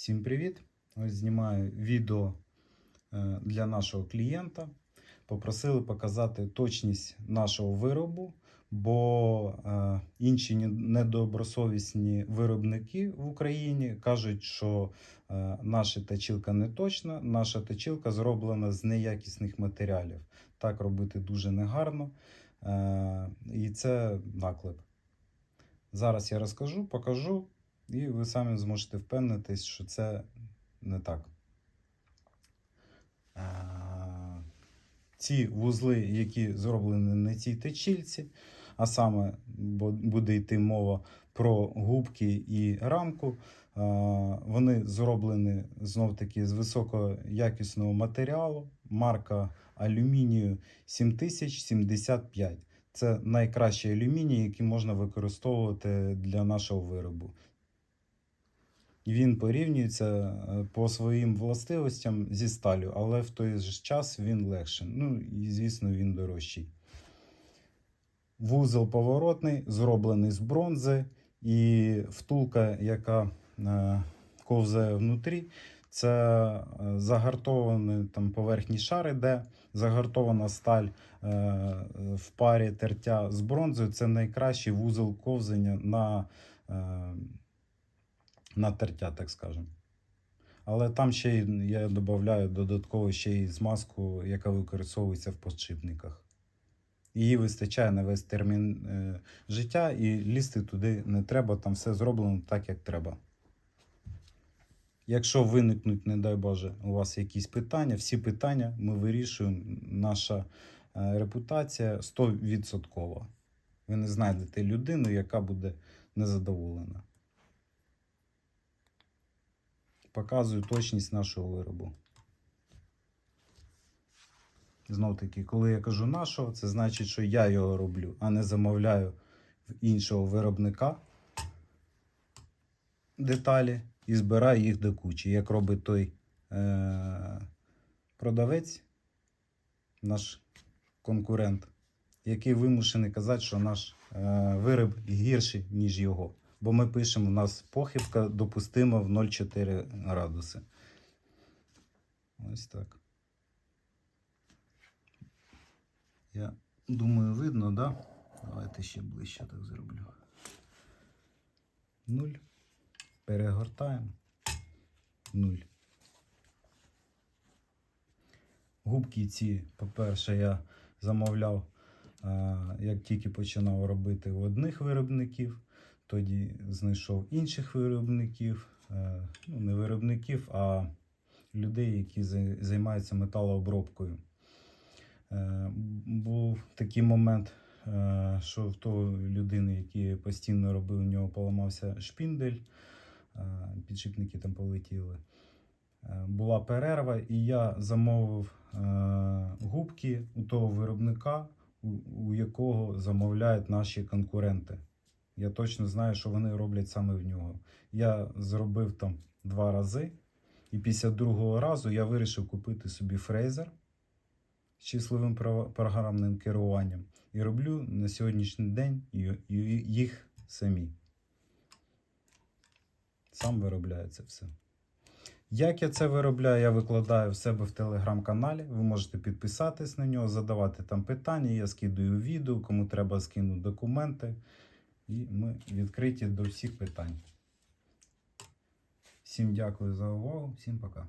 Всім привіт! Ось знімаю відео е, для нашого клієнта. Попросили показати точність нашого виробу, бо е, інші недобросовісні виробники в Україні кажуть, що е, наша точилка не точна, наша точилка зроблена з неякісних матеріалів. Так робити дуже негарно. І це наклеп. Зараз я розкажу, покажу, і ви самі зможете впевнитись, що це не так. Ці вузли, які зроблені на цій течільці, а саме буде йти мова про губки і рамку, вони зроблені знов таки з високоякісного матеріалу, марка алюмінію 7075. Це найкращий алюміній, який можна використовувати для нашого виробу. Він порівнюється е, по своїм властивостям зі сталю, але в той же час він легший. Ну і звісно, він дорожчий. Вузол поворотний, зроблений з бронзи, і втулка, яка е, ковзає внутрі, це е, загартований там поверхній шар іде, загартована сталь в парі тертя з бронзою. Це найкращий вузол ковзання на, е, на тертя, так скажемо. Але там ще й я додаю додатково ще й змазку, яка використовується в подшипниках. Її вистачає на весь термін е, життя, і лізти туди не треба, там все зроблено так, як треба. Якщо виникнуть, не дай Боже, у вас якісь питання, всі питання ми вирішуємо. Наша е, репутація 100%. Ви не знайдете людину, яка буде незадоволена. Показую точність нашого виробу. Знов таки, коли я кажу нашого, це значить, що я його роблю, а не замовляю в іншого виробника деталі і збираю їх до кучі. Як робить той е- продавець, наш конкурент, який вимушений казати, що наш е- вироб гірший, ніж його. Бо ми пишемо, у нас похибка допустима в 0,4 градуси. Ось так. Я думаю, видно, да? Давайте ще ближче так зроблю. Нуль. Перегортаємо. Нуль. Губки ці, по-перше, я замовляв, е, як тільки починав робити у одних виробників, тоді знайшов інших виробників, е, ну, не виробників, а людей, які займаються металообробкою. Е, Був такий момент, е, що в того людини, який постійно робив, у нього поламався шпіндель, підшипники там полетіли. Була перерва, і я замовив губки у того виробника, у якого замовляють наші конкуренти. Я точно знаю, що вони роблять саме в нього. Я зробив там два рази, і після другого разу я вирішив купити собі фрезер з числовим програмним керуванням і роблю на сьогоднішній день їх самі. Сам виробляю це все. Як я це виробляю, я викладаю в себе в телеграм-каналі. Ви можете підписатись на нього, задавати там питання. Я скидаю відео, кому треба скину документи. І ми відкриті до всіх питань. Всім дякую за увагу, всім пока.